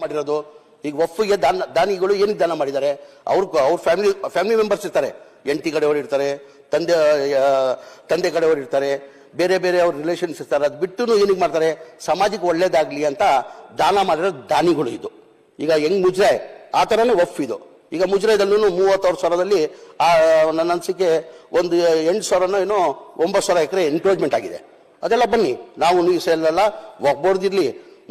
ಮಾಡಿರೋದು, ಈಗ ಒಫ್ಗೆ ದಾನ, ದಾನಿಗಳು ಏನಕ್ಕೆ ದಾನ ಮಾಡಿದ್ದಾರೆ? ಅವ್ರ ಅವ್ರ ಫ್ಯಾಮಿಲಿ ಫ್ಯಾಮಿಲಿ ಮೆಂಬರ್ಸ್ ಇರ್ತಾರೆ. ಎಂಟಿ ಕಡೆಯವರು ಇರ್ತಾರೆ, ತಂದೆ ತಂದೆ ಕಡೆಯವರು ಇರ್ತಾರೆ, ಬೇರೆ ಬೇರೆ ಅವ್ರ ರಿಲೇಷನ್ಸ್ ಇರ್ತಾರೆ. ಅದು ಬಿಟ್ಟು ಏನಕ್ಕೆ ಮಾಡ್ತಾರೆ? ಸಮಾಜಕ್ಕೆ ಒಳ್ಳೇದಾಗಲಿ ಅಂತ ದಾನ ಮಾಡಿರೋ ದಾನಿಗಳು ಇದು. ಈಗ ಹೆಂಗ್ ಮುಜ್ರೆ, ಆ ಥರನೇ ಒಫ್ ಇದು ಈಗ ಮುಜ್ರೆದಲ್ಲೂ ಮೂವತ್ತಾರು ಸಾವಿರದಲ್ಲಿ, ಆ, ನನ್ನ ಅನಿಸಿಕೆ ಒಂದು ಎಂಟು ಸಾವಿರನೋ ಏನೋ ಒಂಬತ್ತು ಸಾವಿರ ಎಕರೆ ಎನ್ಕ್ರೋಚ್ಮೆಂಟ್ ಆಗಿದೆ. ಅದೆಲ್ಲ ಬನ್ನಿ. ನಾವು ನೀವು ಸೇರಲ್ಲ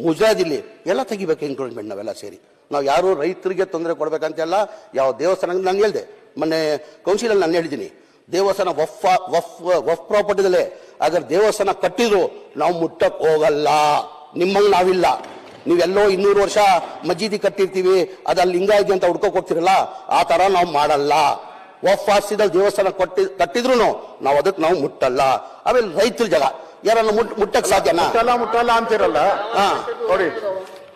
ಮುಜರಾದಿರ್ಲಿ ಎಲ್ಲ ತೆಗಿಬೇಕು ಎನ್ಕ್ರೋಚ್ಮೆಂಟ್ ನಾವೆಲ್ಲ ಸೇರಿ. ನಾವು ಯಾರು ರೈತರಿಗೆ ತೊಂದರೆ ಕೊಡಬೇಕಂತೆಲ್ಲ ಯಾವ ದೇವಸ್ಥಾನ ನಾನು ಹೇಳಿದೆ. ಮೊನ್ನೆ ಕೌನ್ಸಿಲಲ್ಲಿ ನಾನು ಹೇಳಿದ್ದೀನಿ. ದೇವಸ್ಥಾನ ವಫ್ ವಫ್ ವಫ್ ಪ್ರಾಪರ್ಟಿದಲ್ಲೇ ಅದರ ದೇವಸ್ಥಾನ ಕಟ್ಟಿದ್ರು ನಾವು ಮುಟ್ಟಕ್ಕೆ ಹೋಗಲ್ಲ. ನಿಮ್ಮಂಗೆ ನಾವಿಲ್ಲ. ನೀವೆಲ್ಲೋ ಇನ್ನೂರು ವರ್ಷ ಮಜೀದಿ ಕಟ್ಟಿರ್ತೀವಿ ಅದಲ್ಲಿ ಲಿಂಗಾಯತಿ ಅಂತ ಹುಡ್ಕೋ ಕೊಡ್ತಿರಲ್ಲ, ಆ ಥರ ನಾವು ಮಾಡಲ್ಲ. ವಫ್ ಆಸ್ತಿದಲ್ಲಿ ದೇವಸ್ಥಾನ ಕೊಟ್ಟಿ ಕಟ್ಟಿದ್ರು ನಾವು ಅದಕ್ಕೆ ನಾವು ಮುಟ್ಟಲ್ಲ. ಆಮೇಲೆ ರೈತರ ಜಾಗ. ಯಾರನ್ನ ಮುಟ್ ಮುಟ್ಟಕ್ ಸಾಧ್ಯನಾ? ಮುಟ್ಟಲ್ಲ ಮುಟ್ಟಲ್ಲ ಅಂತಿರಲ್ಲ? ಹಾ. ನೋಡಿ.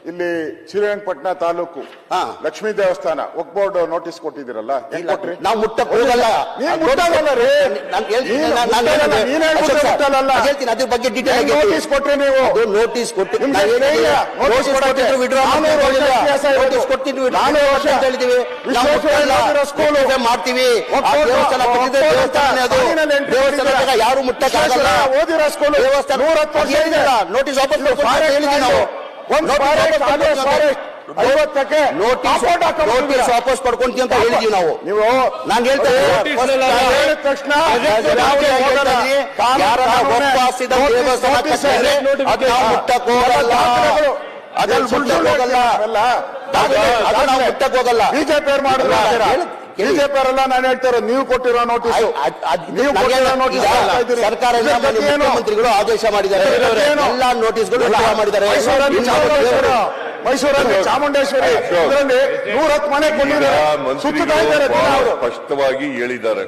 ಇಲ್ಲಿ ಶ್ರೀರಂಗಪಟ್ಟಣ ತಾಲೂಕು ಹಾ. ಲಕ್ಷ್ಮೀ ದೇವಸ್ಥಾನ ಬೋರ್ಡ್ ನೋಟಿಸ್ ಕೊಟ್ಟಿದ್ದೀರಲ್ಲ ಹೆಂಗ್ ಕೊಟ್ರಿ ನಾವು ಮುಟ್ಟಕ್ ಹೋಗಲ್ಲ ರೀ. ನಾನ್ ಹೇಳ್ತೀನಿ, ನೀನು ನಾನ್- ನಾನ್ ಮುಟ್ಟಲ್ಲ, ಹೇಳ್ತೀನಿ. ನೀನ್ ಹೇಳ್ಬಿಟ್ರೆ ಅಶೋಕ್ ಸರ್, ಮುಟ್ಟಲ್ಲ. ಅದ್ ಹೇಳ್ತೀನಿ ಅದ್ರ ಬಗ್ಗೆ ಡೀಟೇಲ್ ಹೆಂಗ್ ನೋಟಿಸ್ ಕೊಟ್ರಿ ನೀವು ನೋಟಿಸ್ ಕೊಟ್ಟು ನಿಮ್ಗೆ ಧೈರ್ಯ? ನೋಟಿಸ್. ಕೊಟ್ಟಿದ್ರು withdraw ನಾನೂರು ವರ್ಷ. ಇತಿಹಾಸ ಇರೋದು. withdraw ನಾನೂರು ಅಂತ. ಹೇಳಿದೀವಿ ನಾವು ವಿಶ್ವೇಶ್ವರಯ್ಯ ಮುಟ್ಟಲ್ಲ. ಮಾಡ್ತೀವಿ ಆ ಒಪ್ಪೋದು- ದೇವಸ್ಥಾನ ಕಟ್ಟಿದ್ರೆ ಒಪ್ಪೋದು ದೇವಸ್ಥಾನನೇ ಅದು ಸಾಲಿನಲ್ಲಿ ಎಂಟ್ರಿ ದೇವಸ್ಥಾನ ಕೊಟ್ಟಿದ್ದೀರಾ? ಯಾರು ಮುಟ್ಟಕ್ಕಾಗಲ್ಲ ವಿಶ್ವೇಶ್ವರಯ್ಯ ಓದಿರೋ ಸ್ಕೂಲು. ದೇವಸ್ಥಾನ ನೂರ ಹತ್ತು ವರ್ಷ ಇದೆ. ನೋಟಿಸ್ ವಾಪಸ್ ಇದು ಕೊಡ್ಬೇಕು ಅಂತ ಫಾರೆಸ್ಟ್ ಹೇಳಿದ್ವಿ ನಾವು ನೋಟಿಸ್ ವಾಪಸ್ ಪಡ್ಕೊಂತೀವಿ ಅಂತ ಹೇಳಿದೀವಿ ನಾವು. ನೀವು ನಾನು ಹೇಳ್ತಾ ನೋಟಿಸ್ ಇಲ್ಲ. ಹೇಳಿದ ತಕ್ಷಣ ಮುಟ್ಟಕ್ ಹೋಗಲ್ಲ. ಬಿಜೆಪಿ ಮಾಡಿದ್ರು ಬಿಜೆಪಿ ಅವರೆಲ್ಲ ನಾನು ಹೇಳ್ತಾರ ನೀವು ಕೊಟ್ಟಿರೋ ನೋಟಿಸ್ ನೀವು ಕೊಟ್ಟಿರೋ ನೋಟಿಸ್ ಸರ್ಕಾರ ಎಲ್ಲ ಮುಖ್ಯಮಂತ್ರಿಗಳು ಆದೇಶ ಮಾಡಿದ್ದಾರೆ. ಏನು? ಎಲ್ಲಾ ನೋಟಿಸ್ಗಳು withdraw ಮಾಡಿದ್ದಾರೆ. ಮೈಸೂರಲ್ಲಿ ಇನ್ನು ಚಾಮುಂಡೇಶ್ವರಿ. ಮೈಸೂರಲ್ಲಿ ಚಾಮುಂಡೇಶ್ವರಿ ಇದರಲ್ಲಿ ಮನೆ ಬಂದಿದೆ ಸುತ್ತುತ್ತಾ ಇದ್ದಾರೆ ದಿನ ಬಹಳ ಅವರು. ಸ್ಪಷ್ಟವಾಗಿ ಹೇಳಿದ್ದಾರೆ.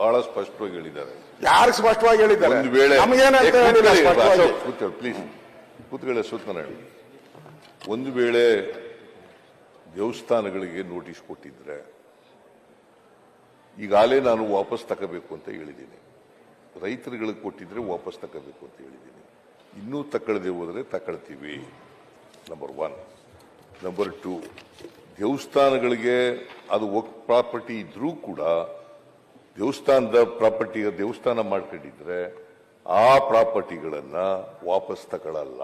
ಬಹಳ ಸ್ಪಷ್ಟವಾಗಿ ಹೇಳಿದ್ದಾರೆ. ಯಾರು ಸ್ಪಷ್ಟವಾಗಿ ಹೇಳಿದ್ದಾರೆ? ಒಂದು ವೇಳೆ ನಮಗೇನಂತ ಹೇಳಿಲ್ಲ ಸ್ಪಷ್ಟವಾಗಿ. ಪ್ಲೀಸ್ ಕೂತ್ಕೊಳ್ಳಿ ಹೇಳಿ ಒಂದು ವೇಳೆ ದೇವಸ್ಥಾನಗಳಿಗೆ ನೋಟಿಸ್ ಕೊಟ್ಟಿದ್ರೆ ಈಗಾಗಲೇ ನಾನು ವಾಪಸ್ ತಗೋಬೇಕು ಅಂತ ಹೇಳಿದ್ದೀನಿ. ರೈತರುಗಳಿಗೆ ಕೊಟ್ಟಿದ್ರೆ ವಾಪಸ್ ತಗೋಬೇಕು ಅಂತ ಹೇಳಿದ್ದೀನಿ. ಇನ್ನೂ ತಗೊಳ್ಳದೆ ಹೋದರೆ ತಗೊಳ್ತೀವಿ. ನಂಬರ್ ಒನ್ ನಂಬರ್ ಟು ದೇವಸ್ಥಾನಗಳಿಗೆ ಅದು ಒಕ್ ಪ್ರಾಪರ್ಟಿ ಇದ್ರೂ ಕೂಡ ದೇವಸ್ಥಾನದ ಪ್ರಾಪರ್ಟಿ ದೇವಸ್ಥಾನ ಮಾಡ್ಕೊಂಡಿದ್ರೆ ಆ ಪ್ರಾಪರ್ಟಿಗಳನ್ನ ವಾಪಸ್ ತಗೊಳ್ಳಲ್ಲ.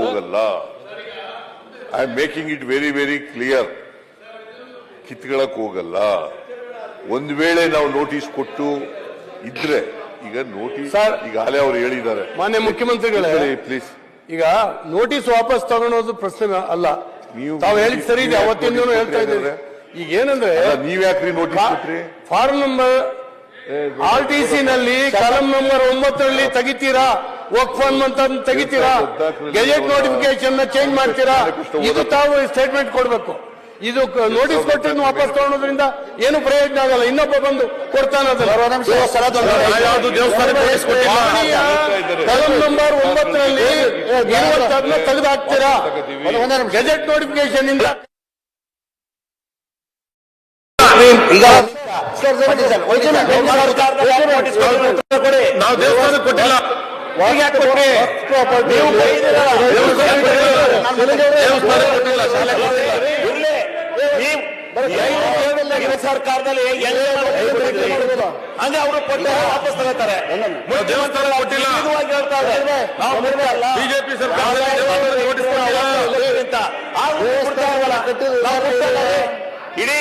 ಹೋಗಲ್ಲ. I am making it very very clear ಕಿತ್ಕೊಳ್ಳಕ್ ಹೋಗಲ್ಲ. ಒಂದ್ ವೇಳೆ ನಾವು ನೋಟಿಸ್ ಕೊಟ್ಟು ಇದ್ರೆ ಈಗ ನೋಟಿಸ್ ಈಗ ಈಗಾಗಲೇ ಅವ್ರು ಹೇಳಿದ್ದಾರೆ. ಮಾನ್ಯ ಮುಖ್ಯಮಂತ್ರಿಗಳೇ ಪ್ಲೀಸ್ ಈಗ ನೋಟಿಸ್ ವಾಪಸ್ ತಗೊಳೋದು ಪ್ರಶ್ನೆ ಅಲ್ಲ. ನೀವು ತಾವು ಹೇಳಿದ್ ಸರಿ ಇದೆ ನೀವು notice ಹೇಳ್ತಾ ಇದ್ದೀವಿ? ಈಗ ಏನಂದ್ರೆ ನೀವ್ ಯಾಕ್ರಿ ನೋಟಿಸ್ ಕೊಟ್ರಿ? Form number R T C ನಲ್ಲಿ ಕಲಂ ನಂಬರ್ ಒಂಬತ್ತರಲ್ಲಿ ತೆಗಿತೀರಾ? ವರ್ಕ್ ಫಾರ್ಮ್ ಅಂತ ತೆಗಿತೀರಾ? ಗೆಜೆಟ್ ನೋಟಿಫಿಕೇಶನ್ ಚೇಂಜ್ ಮಾಡ್ತೀರಾ? ಇದು ತಾವು ಸ್ಟೇಟ್ಮೆಂಟ್ ಕೊಡಬೇಕು. ಇದು ನೋಟಿಸ್ ಕೊಟ್ಟಿದ್ದು ವಾಪಸ್ ತಗೊಳೋದ್ರಿಂದ ಏನು ಪ್ರಯೋಜನ ಆಗಲ್ಲ. ಇನ್ನೊಬ್ಬ ಬಂದು ಕೊಡ್ತಾನೆ ನಂಬರ್ ಒಂಬತ್ತರಲ್ಲಿ ಇರುವಂತಹದನ್ನ ತೆಗೆದು ಹಾಕ್ತೀರಾ ಗೆಜೆಟ್ ನೋಟಿಫಿಕೇಶನ್ ಇಂದ ಈಗ. ನಾವು ದೇವಸ್ಥಾನಕ್ಕೆ ಕೊಟ್ಟಿಲ್ಲ. ಸರ್ಕಾರದಲ್ಲಿ ಹಂಗೆ ಅವರು ಪಟ್ಟೆ ವಾಪಸ್ ತಗೋತಾರೆ ದೇವಸ್ಥಾನ ಕೊಟ್ಟಿಲ್ಲ ಬಿಜೆಪಿ ಸರ್ಕಾರ ಇಡೀ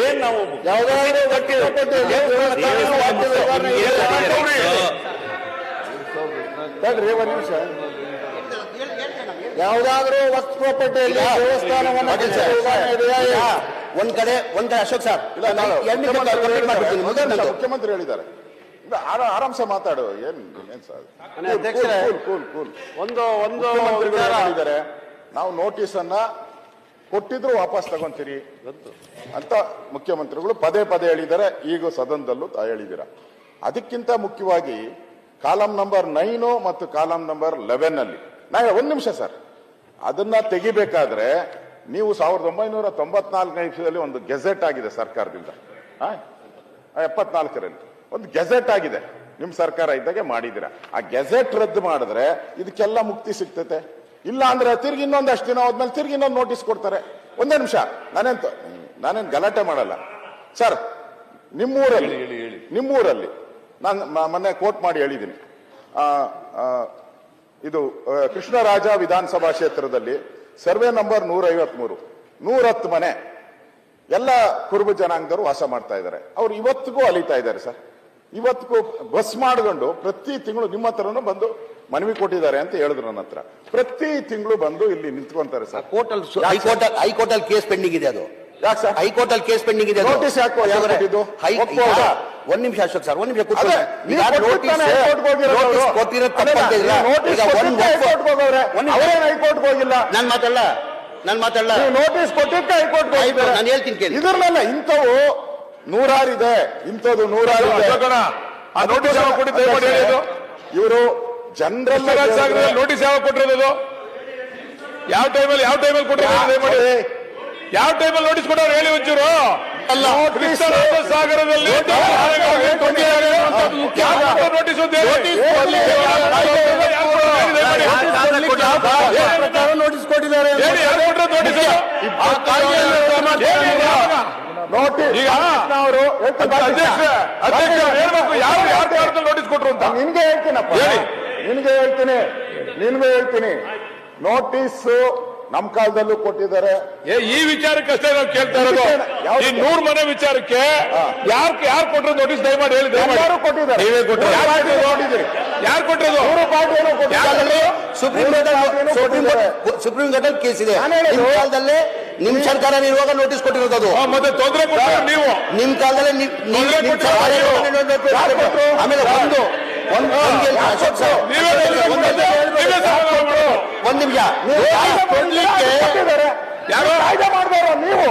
ಏನ್ ನಾವು ತಡ್ರಿ ಒಂದ್ ನಿಮಿಷ. ಯಾವ್ದಾದ್ರೂ ವಸ್ತು ಪ್ರಾಪರ್ಟಿಯಲ್ಲಿ ದೇವಸ್ಥಾನವನ್ನು? ಒಂದ್ ಕಡೆ ಒಂದ್ ಕಡೆ ಅಶೋಕ್ ಸರ್. ಮುಖ್ಯಮಂತ್ರಿ ಹೇಳಿದ್ದಾರೆ. ಆರಾಮ್ಸ ಆರ- ಆರಾಮ್ಸೆ ಮಾತಾಡು. ಏನ್ ಏನ್ ಸರ್? ಒಂದು ಒಂದು ಹೇಳಿದ್ದಾರೆ. ನಾವು ನೋಟಿಸ್ ಅನ್ನ ಕೊಟ್ಟಿದ್ರು ವಾಪಸ್ ತಗೊಂತೀರಿ ಅಂತ ಮುಖ್ಯಮಂತ್ರಿಗಳು ಪದೇ ಪದೇ ಹೇಳಿದ್ದಾರೆ. ಈಗ ಸದನದಲ್ಲೂ ಹೇಳಿದಿರ ಹೇಳಿದ್ದೀರಾ. ಅದಕ್ಕಿಂತ ಮುಖ್ಯವಾಗಿ ಕಾಲಂ ನಂಬರ್ ನೈನು ಮತ್ತು ಕಾಲಂ ನಂಬರ್ ಲೆವೆನ್ ಅಲ್ಲಿ. ನಾ ಒಂದು ನಿಮಿಷ ಸರ್. ಅದನ್ನ ತೆಗಿಬೇಕಾದ್ರೆ ನೀವು ಸಾವಿರದ ಒಂಬೈನೂರ ತೊಂಬತ್ನಾಲ್ಕನೇ ಇಸ್ವಿಯಲ್ಲಿ ಒಂದು ಗೆಜೆಟ್ ಆಗಿದೆ ಸರ್ಕಾರದಿಂದ. ಎಪ್ಪತ್ನಾಲ್ಕರಲ್ಲಿ. ಒಂದು ಗೆಜೆಟ್ ಆಗಿದೆ. ನಿಮ್ಮ ಸರ್ಕಾರ ಇದ್ದಾಗೆ ಮಾಡಿದಿರ ಆ ಗೆಜೆಟ್ ರದ್ದು ಮಾಡಿದ್ರೆ ಇದಕ್ಕೆಲ್ಲ ಮುಕ್ತಿ ಸಿಗ್ತತೆ. ಇಲ್ಲ ಅಂದ್ರೆ ತಿರ್ಗಿ ಇನ್ನೊಂದಷ್ಟು ದಿನ ಹೋದ್ಮೇಲೆ ತಿರ್ಗಿ ಇನ್ನೊಂದು ನೋಟಿಸ್ ಕೊಡ್ತಾರೆ. ಒಂದೇ ನಿಮಿಷ. ನಾನೇನ್ ನಾನೇನ್ ಗಲಾಟೆ ಮಾಡಲ್ಲ. ಸರ್ ನಿಮ್ಮೂರಲ್ಲಿ ನಿಮ್ಮೂರಲ್ಲಿ ನಾನು ಮೊನ್ನೆ ಕೋಟ್ ಮಾಡಿ ಹೇಳಿದ್ದೀನಿ. ಇದು ಕೃಷ್ಣರಾಜ ವಿಧಾನಸಭಾ ಕ್ಷೇತ್ರದಲ್ಲಿ ಸರ್ವೆ ನಂಬರ್ ನೂರ ಐವತ್ಮೂರು ನೂರತ್ತು ಮನೆ. ಎಲ್ಲ ಕುರುಬ ಜನಾಂಗದವರು ವಾಸ ಮಾಡ್ತಾ ಇದ್ದಾರೆ. ಅವ್ರು ಇವತ್ತಿಗೂ ಅಲಿತಾ ಇದ್ದಾರೆ ಸರ್. ಇವತ್ತಿಗೂ ಬಸ್ ಮಾಡ್ಕೊಂಡು ಪ್ರತಿ ತಿಂಗಳು ನಿಮ್ಮ ಹತ್ರನೂ ಬಂದು ಮನವಿ ಕೊಟ್ಟಿದ್ದಾರೆ ಅಂತ ಹೇಳಿದ್ರು ನನ್ನ ಹತ್ರ. ಪ್ರತಿ ತಿಂಗಳು ಬಂದು ಇಲ್ಲಿ ನಿಂತ್ಕೊಂತಾರೆ ಸರ್. ಕೋರ್ಟ್ ಅಲ್ಲಿ ಹೈಕೋರ್ಟ್ ಹೈಕೋರ್ಟ್ ಅಲ್ಲಿ ಕೇಸ್ ಪೆಂಡಿಂಗ್ ಇದೆ ಅದು. ಯಾಕೆ ಸರ್? ಹೈಕೋರ್ಟ್ ಅಲ್ಲಿ ಕೇಸ್ ಪೆಂಡಿಂಗ್ ಇದೆ ನೋಟಿಸ್ Notice ಹೈಕೋರ್ಟ್ ಯಾಕೆ ಒಂದ್ ನಿಮಿಷ ಅಶೋಕ್ ಸರ್ ಒಂದ್ ನಿಮಿಷ ಹೈಕೋರ್ಟ್ಗೆ ಹೋಗಿಲ್ಲ? ನಾನ್ ಮಾತಾಡಲ್ಲ ನನ್ ಮಾತಾಡಲ್ಲ ನೀವು ನೋಟಿಸ್ ಕೊಟ್ಟಿದ್ದೆ ಹೈಕೋರ್ಟ್ ನಾನು ಹೇಳ್ತೀನಿ ಕೇಳಿ. ಇದ್ರಲ್ಲ ಇಂಥವು ನೂರಾರಿದೆ ಇಂಥದ್ದು ನೂರಾರು. ಇವರು ಜನರಲ್ ನೋಟಿಸ್ ಯಾವಾಗ ಕೊಟ್ಟಿರೋದು? ಯಾವ ಟೈಮಲ್ಲಿ ಯಾವ ಟೈಮಲ್ಲಿ ಕೊಟ್ಟಿರೋದು ಯಾವ ಟೈಮಲ್ಲಿ ನೋಟಿಸ್ ಕೊಟ್ಟವ್ರು ಹೇಳಿ ಒಂಚೂರು. ಅಲ್ಲ. ಕೃಷ್ಣರಾಜ ಸಾಗರದಲ್ಲಿ ನೋಟಿಸ್ ಅಂತ ಹೇಳಿ. ಯಾರು ಕೊಟ್ಟಿದ್ದಾರೆ? ದಯಮಾಡಿ. ನೋಟಿಸ್ ಕೊಟ್ಟಿದ್ದಾರೆ ಹೇಳಿ, ಯಾರು ಕೊಟ್ಟಿರೋದು ನೋಟಿಸ್ ಆ ಕಾಯ್ದೆಯಲ್ಲಿ ಹೇಳಿ, ನೋಟಿಸ್ ಈಗ ಅವರು ಅಧ್ಯಕ್ಷ ಅಧ್ಯಕ್ಷ ಹೇಳ್ಬೇಕು. ಯಾರು ಯಾರು ನೋಟಿಸ್ ಕೊಟ್ರು ಅಂತ? ನಿನ್ಗೆ ಹೇಳ್ತೀನಪ್ಪ. ಹೇಳಿ. ನಿನ್ಗೆ ಹೇಳ್ತೀನಿ. ನಿನ್ಗೆ ಹೇಳ್ತೀನಿ. ನೋಟಿಸ್ ನಮ್ ಕಾಲದಲ್ಲೂ ಕೊಟ್ಟಿದ್ದಾರೆ. ಏ, ಈ ವಿಚಾರಕ್ಕಷ್ಟೇ ನಾವು ಕೇಳ್ತಾ ಇರೋದು. ಯಾವ್ದು? ಈ ನೂರ್ ಮನೆ ವಿಚಾರಕ್ಕೆ ಯಾರು ಯಾರು ಕೊಟ್ಟರು ನೋಟಿಸ್ ದಯಮಾಡಿ ಹೇಳಿ ದಯಮಾಡಿ. ಯಾರು ಕೊಟ್ಟಿದ್ದಾರೆ. ನೀವೇ ಕೊಟ್ಟಿರೋದು. ಯಾರು ಪಾರ್ಟಿ ನೋಡಿದಿರಿ ಯಾರು ಕೊಟ್ಟಿರೋದು? ಮೂರು ಪಾರ್ಟಿಯನ್ನು ಕೊಟ್ಟಿದ್ದಾರೆ. Supreme court supreme court supreme court ಅಲ್ಲಿ ಕೇಸ್ ಇದೆ. ನಿಮ್ಮ ಹೇಳಿದ್ದು- ನಿಮ್ ಕಾಲದಲ್ಲೇ ನಿಮ್ ಸರ್ಕಾರ ಇರುವಾಗ ನೋಟಿಸ್ ಕೊಟ್ಟಿರೋದು ಅದು. ಆ, ಮತ್ತೆ ತೊಂದರೆ ಕೊಟ್ಟರು ನೀವು. ನಿಮ್ ಕಾಲದಲ್ಲೇ ನಿಮ್- ನಿಮ್- ನಿಮ್ ಕೊಟ್ಟಿರೋ ಸರ್ಕಾರ ಯಾರು? ಇರುವಾಗ notice ಯಾರು ಕೊಟ್ಟಿರೋದು. ಕೊಟ್ರು? ಆಮೇಲೆ ಒಂದು ಒಂದು ನಿಮಿಷ ಯಾರು? ಕಾಯ್ದೆ ಮಾಡಿದವರು ನೀವು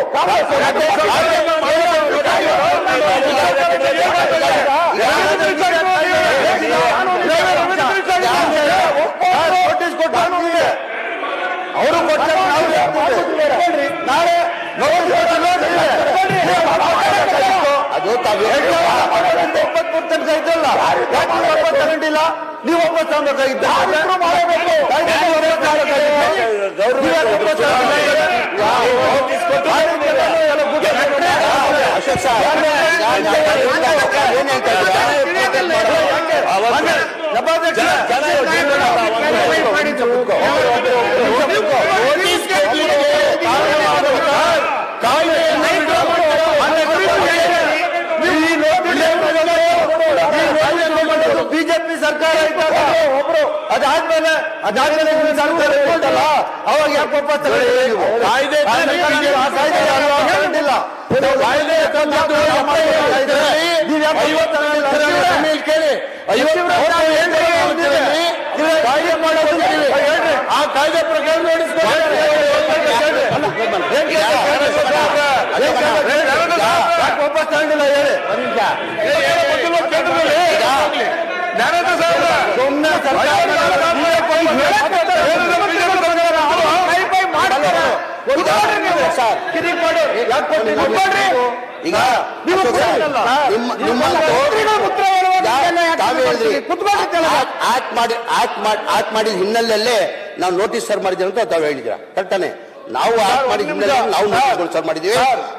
ಅವರು. ಕೊಡ್ತಾರೆ. ನಾಳೆ ನೋಟಿಸ್ ಅದು ತಾವು ಇಪ್ಪತ್ಮೂರು ತನಕ ಇದ್ದಲ್ಲ ತಗೊಂಡಿಲ್ಲ? ನೀವು ವಾಪಸ್ ತಗೊಂಡೋಗಿದ್ದ ಅಶೋಕ್ ಸರ್ ಏನ್ ಹೇಳ್ತಾ ಬಿಜೆಪಿ ಸರ್ಕಾರ ಇದ್ದಾಗ ಒಬ್ರು ನಿಮ್ಮ ಸರ್ಕಾರ ಇರ್ತಲ್ಲ ಅವಾಗ ಯಾಕೆ ವಾಪಸ್? ಕಾಯ್ದೆ ಕಾಯ್ದೆ ಆ ಕಾಯ್ದೆ ಕೇಳಿ ಕಾಯ್ದೆ ಮಾಡೋದು. ಆ ಕಾಯ್ದೆ ಪ್ರಕಾರ ವಾಪಸ್ ತಗೊಂಡಿಲ್ಲ ಹೇಳಿ ಸಾಹೇಬ್ರ, ಸುಮ್ಮನೆ ಈಗ ಹೇಳಿದ್ರಿ ಆಕ್ಟ್ ಮಾಡಿ ಆಕ್ಟ್ ಮಾಡಿ, ಆಕ್ಟ್ ಮಾಡಿದ ಹಿನ್ನೆಲೆಯಲ್ಲೇ ನಾವು ನೋಟಿಸ್ ಸರ್ ಮಾಡಿದ್ರೆ ಅಂತ ತಾವು ಹೇಳಿದ್ರ ಕರೆಕ್ಟಾನೆ ನಾವು ನಾವು ನೋಟಿಸ್ಗಳು ಸರ್ ಮಾಡಿದೀವಿ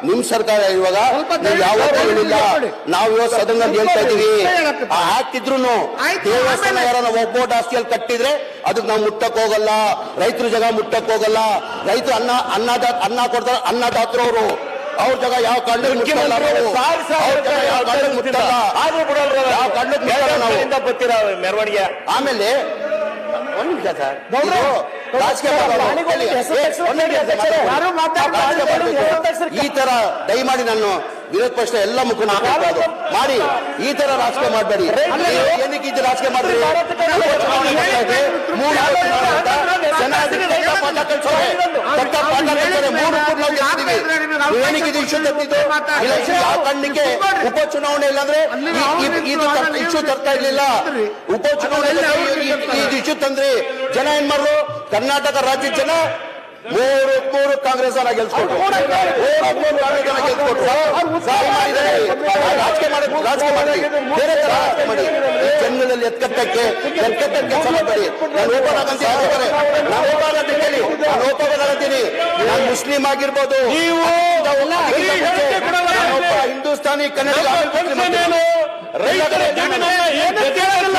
ನಿಮ್ ಸರ್ಕಾರ ಇವಾಗ ಯಾವ ಯಾವತ್ತೂ ಹೇಳಿಲ್ಲ ನಾವು ಇವತ್ತು ಸದನ ಹೇಳ್ತಾ ಇದೀವಿ ಹಾಕಿದ್ರು ದೇವಸ್ಥಾನ ಒಬ್ಬೋಟ್ ಆಸ್ತಿಯಲ್ಲಿ ಕಟ್ಟಿದ್ರೆ ಅದಕ್ಕೆ ನಾವು ಮುಟ್ಟಕ್ ಹೋಗಲ್ಲ ರೈತರು ಜಾಗ ಮುಟ್ಟಕ್ ಹೋಗಲ್ಲ ರೈತರು ಅನ್ನ ಅನ್ನದ ಅನ್ನ ಕೊಡ್ತಾರೆ ಅನ್ನದಾತರು ಅವರು ಅವ್ರ ಜಾಗ ಯಾವ ಕಣ್ಣು ಮುಟ್ಟಲ್ಲ ಮೆರವಣಿಗೆ ಆಮೇಲೆ ಒಂದ್ ನಿಮಿಷ ಸರ್ ಈ ತರ ದಯಮಾಡಿ ನಾನು ವಿರೋಧ ಪಕ್ಷ ಎಲ್ಲ ಮುಖಂಡ ಮಾಡಿ. ಈ ತರ ರಾಜಕೀಯ ಮಾಡಬೇಡಿ. ಏನಕ್ಕೆ ಇದು ರಾಜಕೀಯ. ಏನಕ್ಕೆ ಇದು ಇಶ್ಯೂ ತರ್ತಿದ್ದು ಯಾವ ಕಣ್ಣಿಗೆ ಉಪಚುನಾವಣೆ ಇಲ್ಲಾಂದ್ರೆ ಇದು ಇಶ್ಯೂ ತರ್ತಾ ಇರ್ಲಿಲ್ಲ. ಉಪಚುನಾವಣೆ ಇದು ಇಶ್ಯೂ ತಂದ್ರಿ ಜನ ಏನ್ ಮಾಡ್ರು ಕರ್ನಾಟಕ ರಾಜ್ಯದ ಜನ ಮೂರು ಮೂರು ಕಾಂಗ್ರೆಸ್ ಅನ್ನ ಗೆಲ್ಸ್ಕೊಟ್ರು. ಮೂರು ಕಾಂಗ್ರೆಸ್ ಅನ್ನ ಗೆಲ್ಸ್ಕೊಟ್ರು. ರಾಜಕೀಯ ಮಾಡಿ ರಾಜಕೀಯ ಮಾಡಿ. ಬೇರೆ ತರ ರಾಜಕೀಯ ಮಾಡಿ. ಈ ಜನಗಳಲ್ಲಿ ಎತ್ಕಟ್ಟಕ್ಕೆ ಎತ್ಕಟ್ಟಕ್ಕೆ ಕೆಲಸ ನಾನು ಓಪನ್ ಆಗಂತ ಹೇಳ್ತಾರೆ ನಾನು ಓಪನ್ ಅಂತ ಹೇಳಿ. ನಾನು ಓಪನ್ ನಾನು ಮುಸ್ಲಿಂ ಆಗಿರ್ಬೋದು. ನೀವು ಹಿಂದೂಸ್ತಾನಿ ಕನ್ನಡ? ರೈತರ ಜಮೀನನ್ನ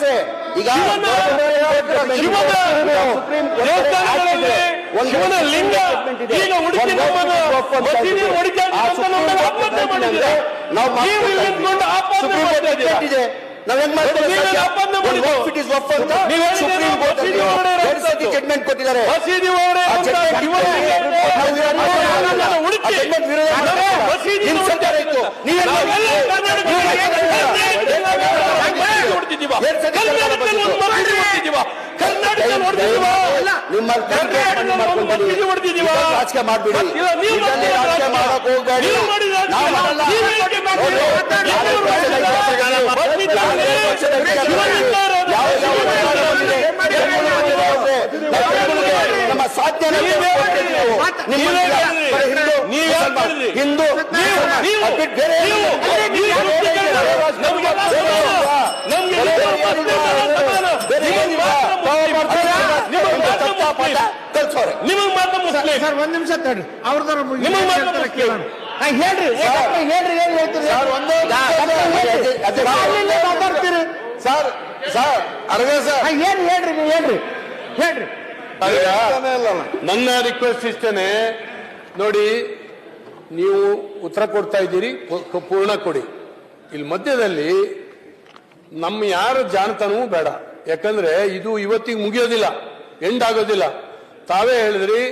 ಅಧ್ಯಕ್ಷೆ ಈಗ ಶಿವನ ಲಿಂಗ ಈಗ ಹುಡುಕಿ ಇದ್ದೀವಿ? ನೀವು ಆಪಾದನೆ ಮಾಡ್ತಾ ಇದ್ದೀರಾ? ನಾವ್ ಹೆಂಗ್ ಮಾಡ್ತೀವಿ ಮಾಡಿದ್ದು? vote it ಅಂತ ಸುಪ್ರೀಂ ಕೋರ್ಟ್ ಎರಡು ಸತಿ. ಜಡ್ಮೆಂಟ್ ಕೊಟ್ಟಿದ್ದಾರೆ ನಿಮ್ ಸರ್ಕಾರ ಇತ್ತು. ನೀವೇನ್. ಎರಡು ಸತಿ ನಿಮ್ಮ ರಾಜಕೀಯ ಮಾಡ್ಬೇಡಿ ರಾಜಕೀಯ. ಮಾಡಕ್ ಹೋಗ್ಬೇಡಿ ನೀವು ಮಾಡಿದ ನೀವು ನಾವು ಮಾಡಲ್ಲ. ನಿಮಗೆ ಮಾತ್ರ ಮುಸ್ಲಿಂ. ಸರ್ ಒಂದ್ ನಿಮಿಷ ತಡ್ರಿ. ಅವ್ರದವ್ರ ನಿಮಗ್ ಮಾತ್ರ ಮುಸ್ಲಿಂ. ಹೇಳ್ರಿ ಹೇಳ್ರಿ ಹೇಳ್ರಿ ಏನ್ ಹೇಳ್ತೀರಿ? ಮಾತಾಡ್ತೀರಿ? Sir sir Arvind sir. ಹಾ, ಏನ್ ಹೇಳ್ರಿ ನೀವು ಹೇಳ್ರಿ. ಹೇಳ್ರಿ. ನನ್ನ ರಿಕ್ವೆಸ್ಟ್ ಇಷ್ಟೇನೆ. ನೋಡಿ ನೀವು ಉತ್ತರ ಕೊಡ್ತಾ ಇದ್ದೀರಿ ಪೂರ್ಣ ಕೊಡಿ. ಇಲ್ಲಿ ಮಧ್ಯದಲ್ಲಿ ನಮ್ಮ ಯಾರ ಜಾಣತನವೂ ಬೇಡ. ಯಾಕಂದ್ರೆ ಇದು ಇವತ್ತಿಗೆ ಮುಗಿಯೋದಿಲ್ಲ ಎಂಡ್ ಆಗೋದಿಲ್ಲ. ತಾವೇ ಹೇಳಿದ್ರಿ,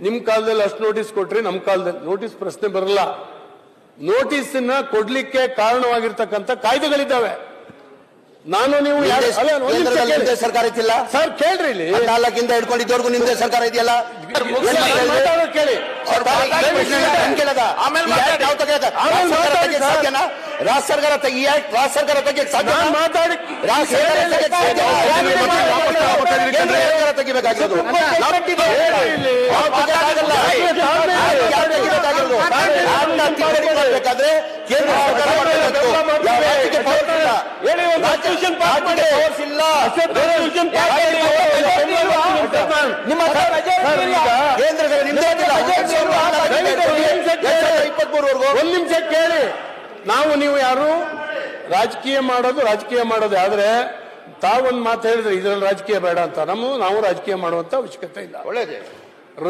ನಿಮ್ ಕಾಲದಲ್ಲಿ ಅಷ್ಟು ನೋಟಿಸ್ ಕೊಟ್ರಿ ನಮ್ಮ ಕಾಲದಲ್ಲಿ. ನೋಟಿಸ್ ಪ್ರಶ್ನೆ ಬರಲ್ಲ. ನೋಟಿಸ್ನ ಕೊಡ್ಲಿಕ್ಕೆ ಕಾರಣವಾಗಿರ್ತಕ್ಕಂಥ ಕಾಯ್ದೆಗಳಿದ್ದಾವೆ. ನಾನು ನೀವು. ನಿಮ್ದೇ ಸರ್ಕಾರ ಇತ್ತಿಲ್ಲ ಸರ್ ಕೇಳ್ರಿ ಇಲ್ಲಿ. ನಾಲ್ಕಿಂದ ಹಿಡ್ಕೊಂಡಿದ್ದವರೆಗೂ ನಿಮ್ದೆ ಸರ್ಕಾರ ಇದೆಯಲ್ಲ? ಕೇಳಿ? ರಾಜ್ಯ ಸರ್ಕಾರ ತೆಗ್ಯಕ್ ರಾಜ್ಯ ಸರ್ಕಾರ ತೆಗಿಯಕ್ ಸಾಧ್ಯ ಮಾತಾಡಿ. ರಾಜ್ಯ ಸರ್ಕಾರ ತೆಗಿಬೇಕಾಗಿರೋದು. ಕೇಂದ್ರ ಸರ್ಕಾರ ಮಾಡಬೇಕು. ಯಾವ ರಾಜ್ಯಕ್ಕೆ powers ಇಲ್ಲ. ಹೇಳಿ, ಒಂದು resolution pass ಮಾಡಿ. powers ಇಲ್ಲ. resolution pass ಮಾಡಿ. ನಿಮ್ಮ ಕೇಂದ್ರ. ಇಪ್ಪತ್ಮೂರವರೆಗೂ ಒಂದ್ ನಿಮಿಷ ಕೇಳಿ. ನಾವು ನೀವು ಯಾರು? ರಾಜಕೀಯ ಮಾಡೋದು ರಾಜಕೀಯ ಮಾಡೋದು. ಆದ್ರೆ ತಾವೊಂದು ಮಾತು ಹೇಳಿದ್ರೆ ಇದ್ರಲ್ಲಿ ರಾಜಕೀಯ ಬೇಡ ಅಂತ. ನಮ್ಮ ನಾವು ರಾಜಕೀಯ ಮಾಡುವಂತ ಅವಶ್ಯಕತೆ ಇಲ್ಲ. ಒಳ್ಳೇದೇ.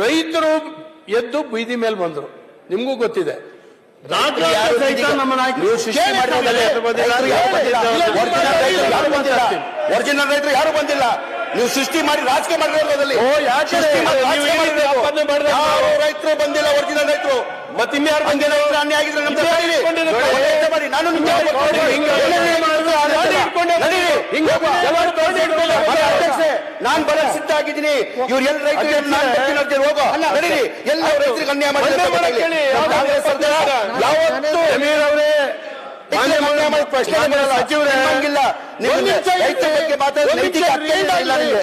ರೈತರು ಎದ್ದು ಬೀದಿ ಮೇಲೆ ಬಂದರು. ನಿಮಗೂ ಗೊತ್ತಿದೆ. ಒರಿಜಿನಲ್ ರೈತರು ಯಾರು ಬಂದಿಲ್ಲ? ನೀವು ಸೃಷ್ಟಿ ಮಾಡಿ ರಾಜಕೀಯ ಮಾಡಿರೋದ್ರಲ್ಲಿ. ಮಾಡಿದ್ರೆ ರೈತರು ಬಂದಿಲ್ಲ? ಒರಿಜಿನಲ್ ರೈತರು. ಮತ್ತಿನ್ಯಾರು ಬಂದಿಲ್ಲ? ಅನ್ಯಾಯ ಆಗಿದ್ರೆ. ಒಳ್ಳೆಯದು ಮಾಡಿ. ನಾನು ನಿಮ್ಗೆ ನಾನ್ ಬರಕ್ ಸಿದ್ಧ ಆಗಿದ್ದೀನಿ ಇವ್ರು ಎಲ್ಲ ರೈತರು ಹೋಗೋ. ನಡೀರಿ. ಎಲ್ಲ ರೈತರಿಗೆ ಅನ್ಯಾಯ. ನಮ್ಮ ಕಾಂಗ್ರೆಸ್ ಸರ್ಕಾರ ಯಾವತ್ತು ಅವರೇ ಪ್ರಶ್ನೆ ಬರಲ್ಲ. ಸಚಿವರೇ. ನಿಮ್ಮಂಗಿಲ್ಲ. ನಿಮ್ಗೆ ರೈತರ ಬಗ್ಗೆ ಮಾತಾಡೋ ಒಂದ್ ನೈತಿಕ ನಿಮಿಷ ಹಕ್ಕೇ ಇಲ್ಲ. ನಿಮ್ಗೆ.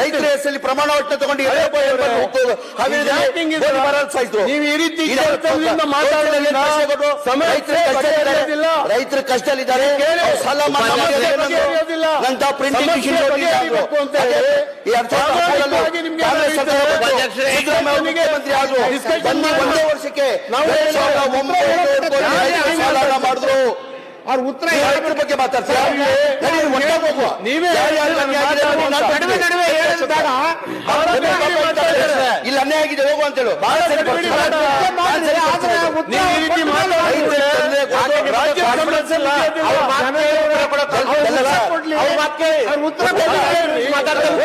ರೈತರ ಹೆಸರಲ್ಲಿ ಪ್ರಮಾಣ ವಚನ ತಗೊಂಡು. ನೀವು ಈ ರೀತಿ ರೈತರು ಕಷ್ಟದಲ್ಲಿದ್ದಾರೆ. ಸಾಲ ಮನ್ನಾ? ಪ್ರಿಂಟಿಂಗ್ ಮಿಷಿನ್ ಮುಖ್ಯಮಂತ್ರಿ ಆದ್ರು. ಒಂದೇ ವರ್ಷಕ್ಕೆ ನಾವು ಮಾಡಿದ್ರು. ಅವ್ರ ಉತ್ತರ ಯಾರ ಬಗ್ಗೆ ಮಾತಾಡ್ತೀರಾ. ನೀವೇ ಅನ್ಯಾಯ ಆಗಿದೆ ಅನ್ನೋದು ನಾನು ನಡುವೆ ನಡುವೆ ಹೇಳೋದು ಬೇಡ ಇಲ್ಲಿ ಅನ್ಯಾಯ ಆಗಿದೆ ಹೋಗು ಅಂತ ಹೇಳು ಬಹಳ ಉತ್ತರ. ಮಾತಾಡ್ತಾರೆ.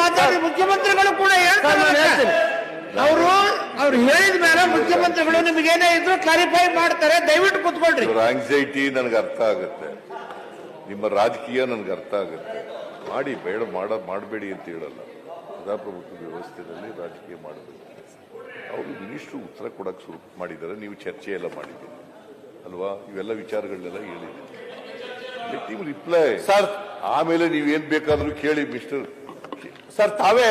ಮಾತಾಡಿ ಮುಖ್ಯಮಂತ್ರಿಗಳು ಕೂಡ ಹೇಳ್ತಾರೆ ಅವರು ಅವ್ರು ಹೇಳಿದ ಮೇಲೆ ಮುಖ್ಯಮಂತ್ರಿಗಳು ನಿಮ್ಗೇನೇ ಇದ್ರು ಕ್ಲಾರಿಫೈ ಮಾಡ್ತಾರೆ. ದಯವಿಟ್ಟು ಕುತ್ಕೊಳ್ರಿ. ಇವ್ರ ಆಂಗ್ಸೈಟಿ ನನಗೆ ಅರ್ಥ ಆಗುತ್ತೆ. ನಿಮ್ಮ ರಾಜಕೀಯ ನನಗೆ ಅರ್ಥ ಆಗುತ್ತೆ. ಮಾಡಿ ಬೇಡ ಮಾಡ ಮಾಡಬೇಡಿ ಅಂತ ಹೇಳಲ್ಲ. ಪ್ರಜಾಪ್ರಭುತ್ವ ವ್ಯವಸ್ಥೆಯಲ್ಲಿ ರಾಜಕೀಯ ಮಾಡಬೇಕು. ಅವರು ಮಿನಿಸ್ಟ್ರು ಉತ್ತರ ಕೊಡಕ್ಕೆ ಶುರು ಮಾಡಿದ್ದಾರೆ. ನೀವು ಚರ್ಚೆ ಎಲ್ಲ ಮಾಡಿದ್ದೀರಿ. ಅಲ್ವಾ? ಇವೆಲ್ಲ ವಿಚಾರಗಳನ್ನೆಲ್ಲ ಹೇಳಿದ್ದೀರಿ. ರಿಪ್ಲೈ ಸರ್ ಆಮೇಲೆ ನೀವೇನು ಬೇಕಾದರೂ ಕೇಳಿ ಮಿಸ್ಟರ್ ಸರ್ ತಾವೇ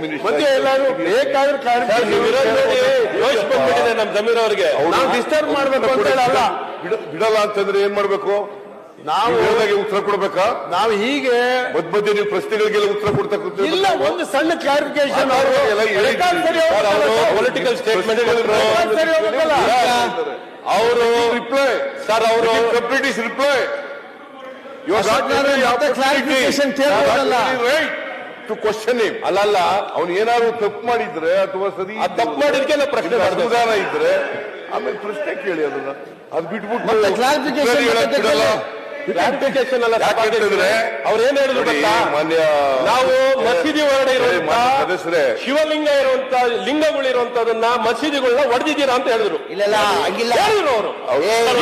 ಮಿನಿಸ್ಟರ್ ಮತ್ತೆ ಎಲ್ಲಾರು ಬೇಕಾದ್ರೂ ಕಾರಣ ನೀವು ಇರೋದ್ ನೋಡಿ ಯೋಚ್ ಬಂದ್ಬಿಟ್ಟಿದೆ ನಮ್ ಜಮೀರ್ ಅವರಿಗೆ? ನಾವು ಡಿಸ್ಟರ್ಬ್ ಮಾಡ್ಬೇಕು ಅಂತ ಹೇಳಲ್ಲ ಬಿಡ- ಬಿಡಲ್ಲ ಅಂತಂದ್ರೆ ಏನ್ ಮಾಡ್ಬೇಕು? ನಾವು ಹೇಳಿದಾಗ ಉತ್ತರ ಕೊಡ್ಬೇಕಾ? ನಾವು ಹೀಗೆ ಮಧ್ಯ ಮಧ್ಯೆ ನೀವು ಪ್ರಶ್ನೆಗಳಿಗೆಲ್ಲ ಉತ್ತರ ಕೊಡ್ತಾ ಕೂತ್ರೆ ಇಲ್ಲ ಒಂದು ಸಣ್ಣ ಕ್ಲಾರಿಫಿಕೇಶನ್ ಹೇಳಿದ್ರು. Political statement? ಅವರು ರಿಪ್ಲೈ ಸರ್ ಅವರು ಕಂಪ್ಲೀಟ್ ಇಸ್ ರಿಪ್ಲೈ ಯಾವ್ದೇ clarification? Right to question him ಅಲ್ಲಲ್ಲ ಅವ್ನು ಏನಾದ್ರು ತಪ್ಪು ಮಾಡಿದ್ರೆ ಅಥವಾ ಸರಿ ತಪ್ಪು ಮಾಡಿದ್ಕೆ ನಾವು ಪ್ರಶ್ನೆ ಅಸಮಾಧಾನ ಇದ್ರೆ ಆಮೇಲೆ ಪ್ರಶ್ನೆ ಕೇಳಿ ಅದನ್ನ. ಅದು ಬಿಟ್ಬಿಟ್ಟು ಮತ್ತೆ ಕ್ಲಾರಿಫಿಕೇಶನ್ ಎಲ್ಲ ಯಾಕಂತಂದ್ರೆ ಅವ್ರು ಏನ್ ಹೇಳಿದ್ರು ಗೊತ್ತಾ ನಾವು ಮಸೀದಿ ಒಳಗಡೆ ಇರುವಂತ ಶಿವಲಿಂಗ ಇರುವಂತ ಲಿಂಗಗಳು ಇರುವಂತದನ್ನ ಮಸೀದಿಗಳನ್ನ ಹೊಡೆದಿದ್ದೀರಾ ಅಂತ ಹೇಳಿದ್ರು ಅವರು ಅಲ್ಲ.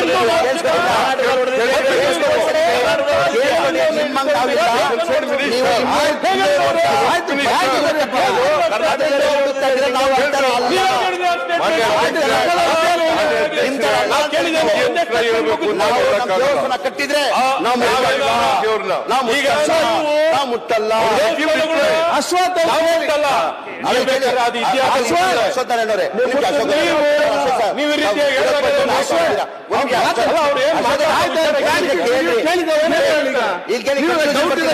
ನಾವು ಕಟ್ಟಿದ್ರೆ ನಾವು. ನಾವು ಈಗ ಮುಟ್ಟಲ್ಲ. ಅಶ್ವತ್ಥ ನಾವು ರೀತಿಯಾಗಿ